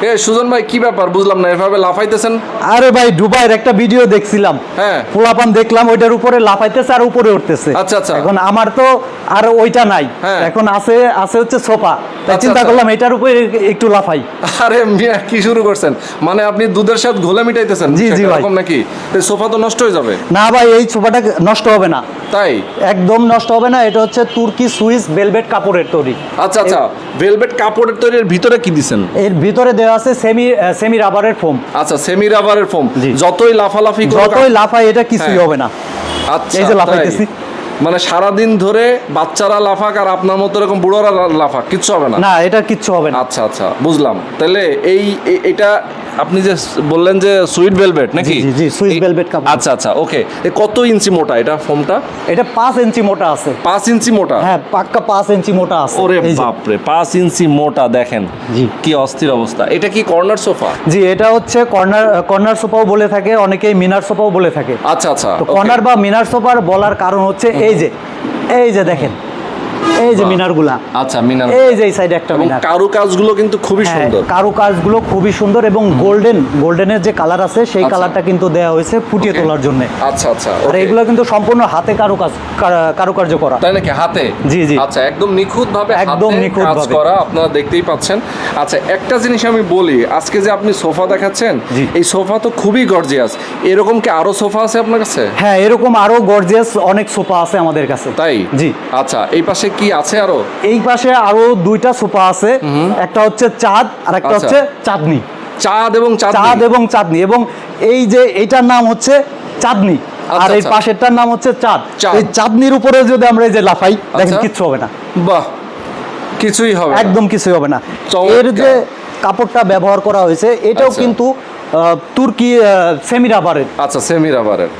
এ সুজন ভাই কি ব্যাপার বুঝলাম না এভাবে লাফাইতেছেন আরে ভাই দুবাইয়ের একটা ভিডিও দেখছিলাম হ্যাঁ। পোলাপান দেখলাম ওইটার উপরে লাফাইতেছে আর উপরে উঠতেছে আচ্ছা, আচ্ছা। এখন আমার তো আর ওইটা নাই। হ্যাঁ। এখন আছে আছে হচ্ছে সোফা। তাই আচ্ছা, চিন্তা আচ্ছা। করলাম এটার উপরে একটু লাফাই। আরে মিয়া কি শুরু করছেন? মানে আপনি দুধের সাথে ঘোলে মিটাইতেছেন। জি, জি, ভাই। এরকম নাকি? সোফা তো নষ্ট হয়ে যাবে। না ভাই এই সোফাটা নষ্ট হবে না। তাই? একদম নষ্ট হবে না এটা হচ্ছে তুর্কি সুইস বেলভেট কাপড়ের তৈরি। আচ্ছা আচ্ছা। ভেলভেট কাপড়ের তৈরির ভিতরে কি দিছেন? এর ভিতরে দেওয়া আছে সেমি সেমি রাবারের ফোম। আচ্ছা সেমি রাবারের ফোম। যতই লাফালাফি যতই লাফাই এটা কিছুই হ্যাঁ। হবে না। আচ্ছা এই যে তাই। লাফাইতেছি। মানে সারাদিন ধরে বাচ্চারা লাফাক আর আপনার মতো এরকম বুড়োরা লাফাক কিচ্ছু হবে না? না এটা কিচ্ছু হবে না। আচ্ছা আচ্ছা বুঝলাম। তাহলে এই এটা আপনি যে বললেন যে সুইট ভেলভেট নাকি? জি, জি, এই- ভেলভেট কাপড়। আচ্ছা আচ্ছা ওকে। এ কত ইঞ্চি মোটা এটা ফোমটা? এটা পাঁচ ইঞ্চি মোটা আছে। পাঁচ ইঞ্চি মোটা? হ্যাঁ পাক্কা পাঁচ ইঞ্চি মোটা আছে। ওরে যে। বাপরে পাঁচ ইঞ্চি মোটা দেখেন। জি। কি অস্থির অবস্থা। এটা কি কর্নার সোফা? জি এটা হচ্ছে কর্নার কর্নার সোফাও বলে থাকে অনেকেই মিনার সোফাও বলে থাকে। আচ্ছা আচ্ছা তো কর্নার বা মিনার সোফার বলার কারণ হচ্ছে এই যে এই যে দেখেন। এই যে মিনারগুলা। আচ্ছা মিনার এই যে এই সাইডে একটা মিনার। কারু কাজগুলো কিন্তু খুবই হ্যাঁ, সুন্দর। কারুকাজগুলো খুবই সুন্দর এবং গোল্ডেন গোল্ডেনের যে কালার আছে সেই আচ্ছা। কালারটা কিন্তু দেওয়া হয়েছে ফুটিয়ে তোলার জন্য। আচ্ছা আচ্ছা আর এগুলো কিন্তু সম্পূর্ণ হাতে কার- কারুকার্য করা। তাই নাকি? হাতে? জি, জি। আচ্ছা একদম নিখুঁত ভাবে একদম নিখুঁত কাজ করা আপনারা দেখতেই পাচ্ছেন। আচ্ছা একটা জিনিস আমি বলি আজকে যে আপনি সোফা দেখাচ্ছেন। এই সোফা তো খুবই গর্জিয়াস এরকম কি আরও সোফা আছে আপনার কাছে? হ্যাঁ এরকম আরও গর্জিয়াস অনেক সোফা আছে আমাদের কাছে। তাই? জি। আচ্ছা এই পাশে কি আছে আরও এই পাশে আরও দুইটা সোফা আছে একটা হচ্ছে চাঁদ আর একটা আচ্ছা। হচ্ছে চাঁদনি চাঁদ এবং চাঁদ এবং চাঁদনি এবং এই যে এইটার নাম হচ্ছে চাঁদনি আর এই আচ্ছা। পাশেরটার নাম হচ্ছে চাঁদ। এই চাঁদনির উপরে যদি আমরা এই যে লাফাই দেখেন আচ্ছা। কিচ্ছু হবে না বাহ কিছুই হবে একদম কিছুই হবে না। এর যে কাপড়টা ব্যবহার করা হয়েছে এটাও আচ্ছা। কিন্তু তুর্কি সেমি রাবারের আচ্ছা সেমি রাবারের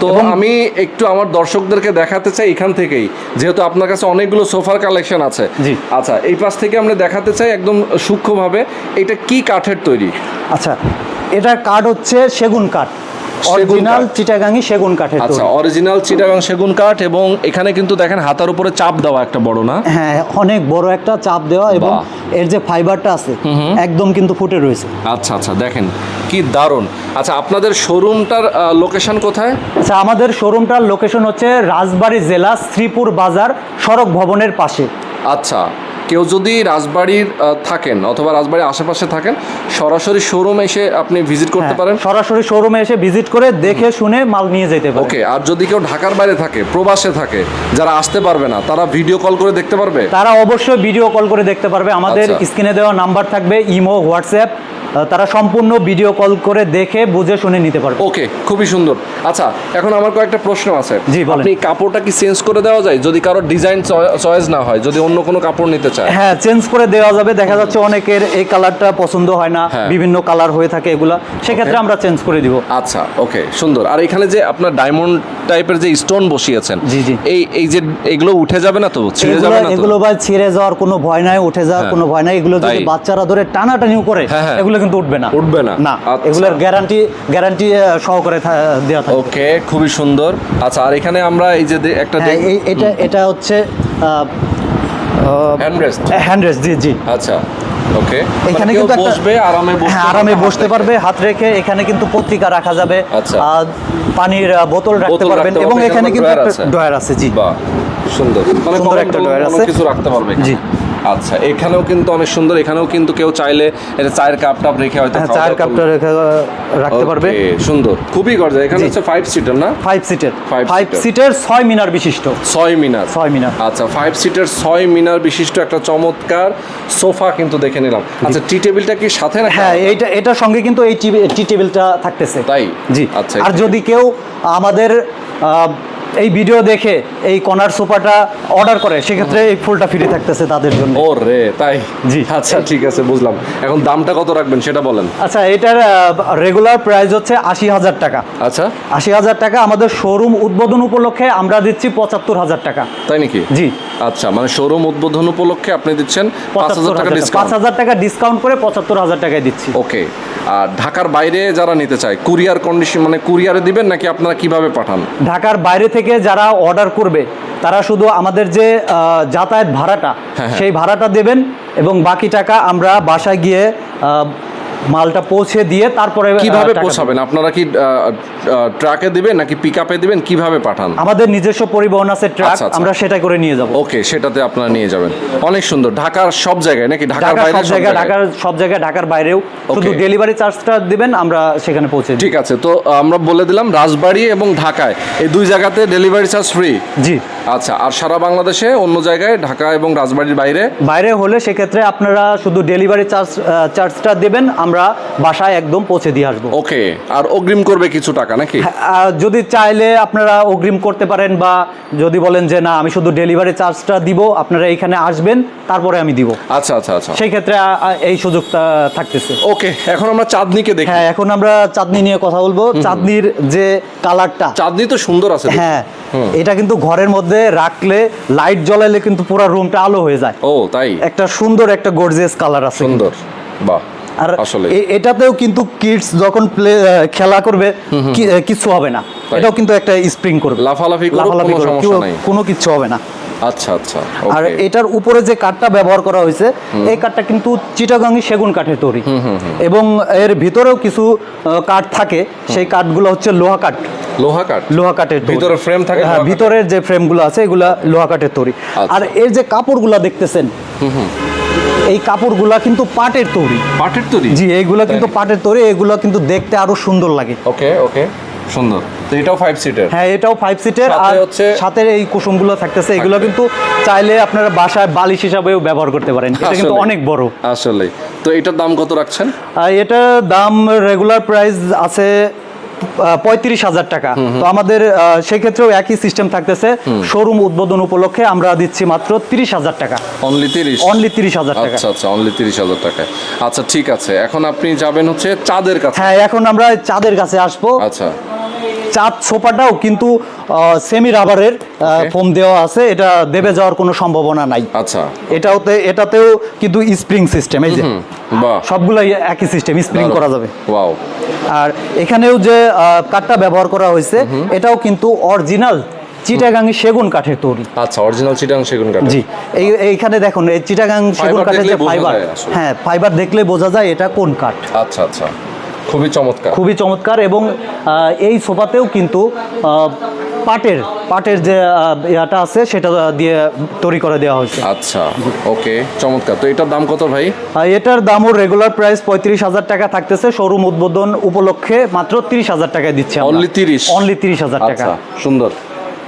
তো আমি একটু আমার দর্শকদেরকে দেখাতে চাই এখান থেকেই যেহেতু আপনার কাছে অনেকগুলো সোফার কালেকশন আছে। জি। আচ্ছা এই পাশ থেকে আমরা দেখাতে চাই একদম সূক্ষ্মভাবে এটা কি কাঠের তৈরি? আচ্ছা এটার কাঠ হচ্ছে সেগুন কাঠ। অরিজিনাল। চিটাগাঙ্গি সেগুন কাঠের আচ্ছা অরিজিনাল চিটাগাং সেগুন কাঠ এবং এখানে কিন্তু দেখেন হাতার উপরে চাপ দেওয়া একটা বড় না? হ্যাঁ অনেক বড় একটা চাপ দেওয়া এবং এর যে ফাইবারটা আছে একদম কিন্তু ফুটে রয়েছে। আচ্ছা আচ্ছা দেখেন। কি দারুণ। আচ্ছা আপনাদের শোরুমটার লোকেশন কোথায়? আচ্ছা আমাদের শোরুমটার লোকেশন হচ্ছে রাজবাড়ী জেলা শ্রীপুর বাজার সড়ক ভবনের পাশে। আচ্ছা কেউ যদি রাজবাড়ির থাকেন অথবা রাজবাড়ির আশেপাশে থাকেন সরাসরি শোরুম এসে আপনি ভিজিট করতে হ্যাঁ, পারেন। সরাসরি শোরুমে এসে ভিজিট করে দেখে শুনে মাল নিয়ে যেতে পারে ওকে আর যদি কেউ ঢাকার বাইরে থাকে প্রবাসে থাকে যারা আসতে পারবে না তারা ভিডিও কল করে দেখতে পারবে? তারা অবশ্যই ভিডিও কল করে দেখতে পারবে। আমাদের আচ্ছা। স্ক্রিনে দেওয়া নাম্বার থাকবে ইমো হোয়াটসঅ্যাপ তারা সম্পূর্ণ ভিডিও কল করে দেখে বুঝে শুনে নিতে পারবে। ওকে খুবই সুন্দর। আচ্ছা এখন আমার কয়েকটা প্রশ্ন আছে। জি, আপনি কাপড়টা কি চেঞ্জ করে দেওয়া যায়? যদি কারও ডিজাইন চয়েস না হয় যদি অন্য কোনো কাপড় নিতে চায়? হ্যাঁ চেঞ্জ করে দেওয়া যাবে। দেখা যাচ্ছে অনেকের এই কালারটা পছন্দ হয় না হ্যাঁ। বিভিন্ন কালার হয়ে থাকে এগুলা। সেক্ষেত্রে আমরা চেঞ্জ করে দিব। আচ্ছা ওকে সুন্দর। আর এখানে যে আপনার ডায়মন্ড টাইপের যে স্টোন বসিয়েছেন জি, জি। এই এই যে এগুলো উঠে যাবে না তো? ছিঁড়ে যাবে না এগুলো ভাই ছিঁড়ে যাওয়ার কোনো ভয় নাই উঠে যাওয়ার হ্যাঁ। কোনো ভয় নাই। এগুলো যদি বাচ্চারা ধরে টানাটানিও করে হ্যাঁ। এগুলো কিন্তু উঠবে না। উঠবে না? না। এগুলোর গ্যারান্টি গ্যারান্টি সহকারে দেওয়া থাকে। ওকে খুবই সুন্দর। আচ্ছা আর এখানে আমরা এই যে একটা হ্যাঁ এটা এটা হচ্ছে হ্যান্ডরেস্ট হ্যান্ড জি জি। আচ্ছা ওকে এখানে কিন্তু বসবে আরামে বসতে হ্যাঁ আরামে পারবে, বসতে হাত পারবে হাত রেখে এখানে কিন্তু পত্রিকা রাখা যাবে আচ্ছা। আর পানির বোতল রাখতে পারবেন এবং এখানে কিন্তু একটা ড্রয়ার আছে জি। বাহ সুন্দর। মানে একটা আছে। কিছু রাখতে পারবে জি। আচ্ছা এখানেও কিন্তু অনেক সুন্দর এখানেও কিন্তু কেউ চাইলে এটা চায়ের কাপ টাপ রেখে হয়তো হ্যাঁ চায়ের কাপটা রেখে রাখতে পারবে। সুন্দর খুবই গর্জা এখানে হচ্ছে ফাইভ সিটার না? ফাইভ সিটের ফাইভ। সিটের ছয় মিনার বিশিষ্ট। ছয় মিনার। ছয় মিনার। আচ্ছা ফাইভ সিটার ছয় মিনার বিশিষ্ট একটা চমৎকার সোফা কিন্তু দেখে নিলাম। আচ্ছা টি টেবিলটা কি সাথে হ্যাঁ এইটা এটার সঙ্গে কিন্তু এই টি টেবিলটা থাকতেছে। তাই? জি। আচ্ছা, আর যদি কেউ আমাদের এই ভিডিও দেখে এই কর্নার সোফাটা অর্ডার করে সেক্ষেত্রে এই ফুলটা ফ্রি থাকতেছে তাদের জন্য। ও রে তাই? জি। আচ্ছা ঠিক আছে বুঝলাম। এখন দামটা কত রাখবেন সেটা বলেন। আচ্ছা এটার রেগুলার প্রাইস হচ্ছে আশি হাজার টাকা। আচ্ছা। আশি হাজার টাকা আমাদের শোরুম উদ্বোধন উপলক্ষে আমরা দিচ্ছি পঁচাত্তর হাজার টাকা। তাই নাকি? জি। আচ্ছা মানে শোরুম উদ্বোধন উপলক্ষে আপনি দিচ্ছেন পাঁচ হাজার টাকা পাঁচ ডিসকাউন্ট হাজার টাকা ডিসকাউন্ট করে পঁচাত্তর হাজার টাকায় দিচ্ছি। ওকে আর ঢাকার বাইরে যারা নিতে চায় কুরিয়ার কন্ডিশন মানে কুরিয়ারে দিবেন নাকি আপনারা কীভাবে পাঠান ঢাকার বাইরে থেকে যারা অর্ডার করবে তারা শুধু আমাদের যে যাতায়াত ভাড়াটা হ্যাঁ, হ্যাঁ। সেই ভাড়াটা দেবেন এবং বাকি টাকা আমরা বাসায় গিয়ে মালটা পৌঁছে দিয়ে তারপরে কীভাবে পৌঁছাবেন? আপনারা কি ট্রাকে দিবেন নাকি পিক আপে দিবেন? কীভাবে পাঠান? আমাদের নিজস্ব পরিবহন আছে ট্রাক আচ্ছা, আচ্ছা। আমরা সেটা করে নিয়ে যাব। ওকে সেটাতে আপনারা নিয়ে যাবেন। অনেক সুন্দর। ঢাকার সব জায়গায় নাকি? ঢাকার বাইরে সব জায়গায় ঢাকার সব জায়গায় ঢাকার বাইরেও। শুধু ডেলিভারি চার্জটা দিবেন আমরা সেখানে পৌঁছে ঠিক আছে তো আমরা বলে দিলাম রাজবাড়ী এবং ঢাকায়। এই দুই জায়গাতে ডেলিভারি চার্জ ফ্রি জি। আচ্ছা আর সারা বাংলাদেশে অন্য জায়গায় ঢাকা এবং রাজবাড়ির বাইরে? বাইরে হলে সেক্ষেত্রে আপনারা শুধু ডেলিভারি চার্জ চার্জটা দেবেন আমরা বাসায় একদম পৌঁছে দিয়ে আসব। ওকে আর অগ্রিম করবে কিছু টাকা নাকি? হ্যাঁ, যদি চাইলে আপনারা অগ্রিম করতে পারেন বা যদি বলেন যে না আমি শুধু ডেলিভারি চার্জটা দিব আপনারা এখানে আসবেন তারপরে আমি দিব। আচ্ছা আচ্ছা আচ্ছা। সেই ক্ষেত্রে এই সুযোগটা থাকতেছে। ওকে এখন আমরা চাঁদনিকে দেখি। হ্যাঁ এখন আমরা চাঁদনি নিয়ে কথা বলব। চাঁদনির যে কালারটা চাঁদনি তো সুন্দর আছে হ্যাঁ এটা কিন্তু ঘরের মধ্যে রাখলে লাইট জ্বলালে কিন্তু পুরো রুমটা আলো হয়ে যায়। ও তাই? একটা সুন্দর একটা গর্জিয়াস কালার আছে সুন্দর। বাহ আর এটাতেও কিন্তু কিডস যখন প্লে খেলা করবে কিছু হবে না। এটাও কিন্তু একটা স্প্রিং করবে। লাফালাফি লাফালাফি। কোনো কিছু হবে না। আচ্ছা আচ্ছা আর এটার উপরে যে কাঠটা ব্যবহার করা হয়েছে এই কাঠটা কিন্তু চিটাগাঙ্গি সেগুন কাঠের তৈরি। এবং এর ভিতরেও কিছু কাঠ থাকে। সেই কাঠগুলো হচ্ছে লোহা কাঠ লোহা কাঠ? লোহা কাঠের ভিতরে frame থাকে হ্যাঁ ভিতরের যে ফ্রেমগুলো আছে এগুলা লোহা কাঠের তৈরি। আচ্ছা। আর এর যে কাপড়গুলো দেখতেছেন এই কাপড়গুলা কিন্তু পাটের তৈরি। পাটের তৈরি? জি এইগুলা কিন্তু পাটের তৈরি এগুলো কিন্তু দেখতে আরও সুন্দর লাগে। ওকে ওকে। সুন্দর। তো এটাও ফাইভ সিটের হ্যাঁ এটাও ফাইভ সিটের আর হচ্ছে- সাথে এই কুসুমগুলো থাকতেছে এগুলো কিন্তু চাইলে আপনারা বাসায় বালিশ হিসাবেও ব্যবহার করতে পারেন। এটা কিন্তু অনেক বড়। আসলে তো এটার দাম কত রাখছেন? এটার দাম রেগুলার প্রাইস আছে পঁয়ত্রিশ হাজার টাকা। তো আমাদের সেক্ষেত্রেও একই সিস্টেম থাকতেছে। শোরুম উদ্বোধন উপলক্ষে আমরা দিচ্ছি মাত্র তিরিশ হাজার টাকা। অনলি তিরিশ? অনলি তিরিশ হাজার টাকা। আচ্ছা আচ্ছা অনলি তিরিশ হাজার টাকা। আচ্ছা ঠিক আছে। এখন আপনি যাবেন হচ্ছে চাঁদের কাছে। হ্যাঁ এখন আমরা চাঁদের কাছে আসব। আচ্ছা। চাঁদ সোফাটাও কিন্তু সেমি রাবারের ফোম দেওয়া আছে। এটা দেবে যাওয়ার কোনো সম্ভাবনা নাই। আচ্ছা। এটাওতে এটাতেও কিন্তু স্প্রিং সিস্টেম এই যে। সবগুলাই একই সিস্টেম স্প্রিং করা যাবে। ওয়াও। আর এখানেও যে কাঠটা ব্যবহার করা হয়েছে এটাও কিন্তু অরিজিনাল চিটাগাঙ্গি সেগুন কাঠের তৈরি। আচ্ছা অরিজিনাল চিটাং সেগুন কাঠ জি। এই এইখানে দেখুন এই চিটাগাং সেগুন কাঠের যে ফাইবার হ্যাঁ ফাইবার দেখলে বোঝা যায় এটা কোন কাঠ। আচ্ছা আচ্ছা। খুবই চমৎকার। খুবই চমৎকার এবং এই সোফাতেও কিন্তু পাটের পাটের যে ইয়াটা আছে সেটা দিয়ে তৈরি করে দেওয়া হয়েছে। আচ্ছা ওকে চমৎকার। তো এটার দাম কত ভাই? এটার দামও রেগুলার প্রাইস পঁয়ত্রিশ হাজার টাকা থাকতেছে শোরুম উদ্বোধন উপলক্ষে মাত্র তিরিশ হাজার টাকায় দিচ্ছে অনলি তিরিশ? অনলি তিরিশ হাজার টাকা। আচ্ছা সুন্দর।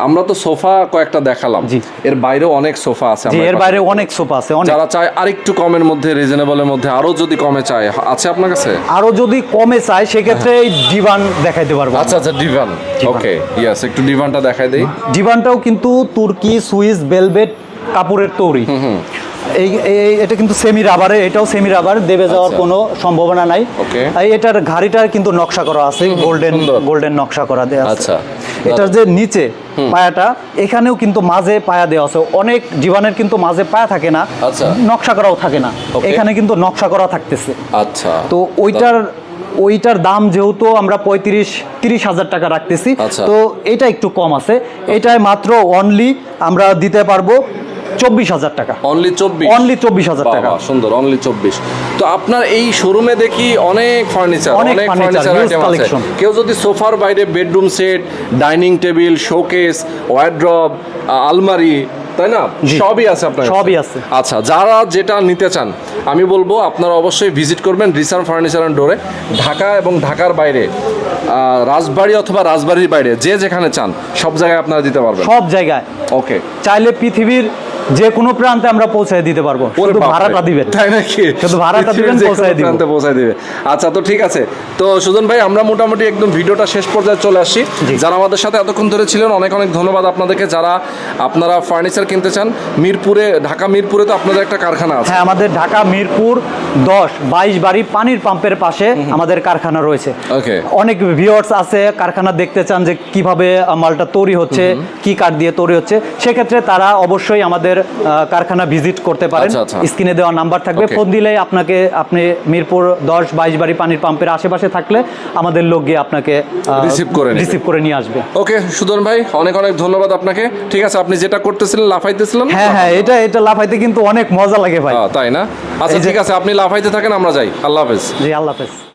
আমরা তো সোফা কয়েকটা দেখালাম। এর বাইরে অনেক সোফা আছে এর। বাইরে অনেক সোফা আছে যারা চায় আরেকটু কমের মধ্যে রিজনেবলের মধ্যে আরও যদি কমে চায় আছে আপনার কাছে? আরও যদি কমে চায় সেক্ষেত্রে এই ডিভান দেখাইতে পারব আচ্ছা আচ্ছা ডিভান। ওকে ইয়েস একটু ডিভানটা দেখাই দেই। ডিভানটাও কিন্তু তুর্কি সুইস বেলভেট কাপড়ের তৈরি। এই এটা কিন্তু সেমি রাবারে এটাও সেমি রাবার দেবে যাওয়ার আচ্ছা। কোনো সম্ভাবনা নাই। এটার ঘাড়িটার কিন্তু নকশা করা আছে গোল্ডেন গোল্ডেন নকশা করা আছে। আচ্ছা। এটার যে নিচে পায়াটা এখানেও কিন্তু মাঝে পায়া দেওয়া আছে। অনেক জীবনের কিন্তু মাঝে পায়া থাকে না আচ্ছা। নকশা করাও থাকে না। এখানে কিন্তু নকশা করা থাকতেছে। আচ্ছা। তো ওইটার ওইটার দাম যেহেতু আমরা পঁয়ত্রিশ তিরিশ হাজার টাকা রাখতেছি আচ্ছা। তো এটা একটু কম আছে। এটায় মাত্র অনলি আমরা দিতে পারব। চব্বিশ হাজার টাকা। অনলি চব্বিশ? অনলি চব্বিশ হাজার টাকা। সুন্দর অনলি চব্বিশ। তো আপনার এই শোরুমে দেখি অনেক ফার্নিচার অনেক ফার্নিচার আইটেম আছে। কেউ যদি সোফার বাইরে bedroom set dining table showcase wardrobe আলমারি তাই না? সবই আছে আপনার সবই আছে। আচ্ছা যারা যেটা নিতে চান আমি বলব আপনারা অবশ্যই ভিজিট করবেন রিসান ফার্নিচার অ্যান্ড ডোরে ঢাকা এবং ঢাকার বাইরে রাজবাড়ি অথবা রাজবাড়ির বাইরে যে যেখানে চান সব জায়গায় আপনারা দিতে পারবেন। সব জায়গায়। ওকে চাইলে পৃথিবীর যে কোনো প্রান্তে আমরা পৌঁছায় দিতে পারব। শুধু ভাড়াটা দিবেন। তাই নাকি? শুধু ভাড়াটা দিবেন, পৌঁছায় দিব। প্রান্তে পৌঁছায় দিবে। আচ্ছা তো ঠিক আছে। তো সুজন ভাই আমরা মোটামুটি একদম ভিডিওটা শেষ পর্যায়ে চলে আসছি। যারা আমাদের সাথে এতক্ষণ ধরে ছিলেন অনেক অনেক ধন্যবাদ আপনাদেরকে। যারা আপনারা ফার্নিচার কিনতে চান মিরপুরে ঢাকা মিরপুরে তো আপনাদের একটা কারখানা আছে। হ্যাঁ আমাদের ঢাকা মিরপুর দশ বাইশ বাড়ি পানির পাম্পের পাশে আমাদের কারখানা রয়েছে। ওকে। অনেক ভিউয়ার্স আছে কারখানা দেখতে চান যে কীভাবে মালটা তৈরি হচ্ছে কি কাঠ দিয়ে তৈরি হচ্ছে। সেক্ষেত্রে তারা অবশ্যই আমাদের আমাদের কারখানা ভিজিট করতে পারেন। আচ্ছা, আচ্ছা। স্ক্রিনে দেওয়া নাম্বার থাকবে। ফোন দিলেই আপনাকে আপনি মিরপুর দশ বাইশ বাড়ি পানির পাম্পের আশেপাশে থাকলে আমাদের লোক গিয়ে আপনাকে Receive করে রিসিভ করে নিয়ে আসবে। ওকে সুদন ভাই অনেক অনেক ধন্যবাদ আপনাকে। ঠিক আছে আপনি যেটা করতেছিলেন লাফাইতেছিলেন? হ্যাঁ হ্যাঁ এটা এটা লাফাইতে কিন্তু অনেক মজা লাগে ভাই। তাই না? আচ্ছা ঠিক আছে আপনি লাফাইতে থাকেন আমরা যাই। আল্লাহ হাফেজ। জি আল্লাহ হাফেজ।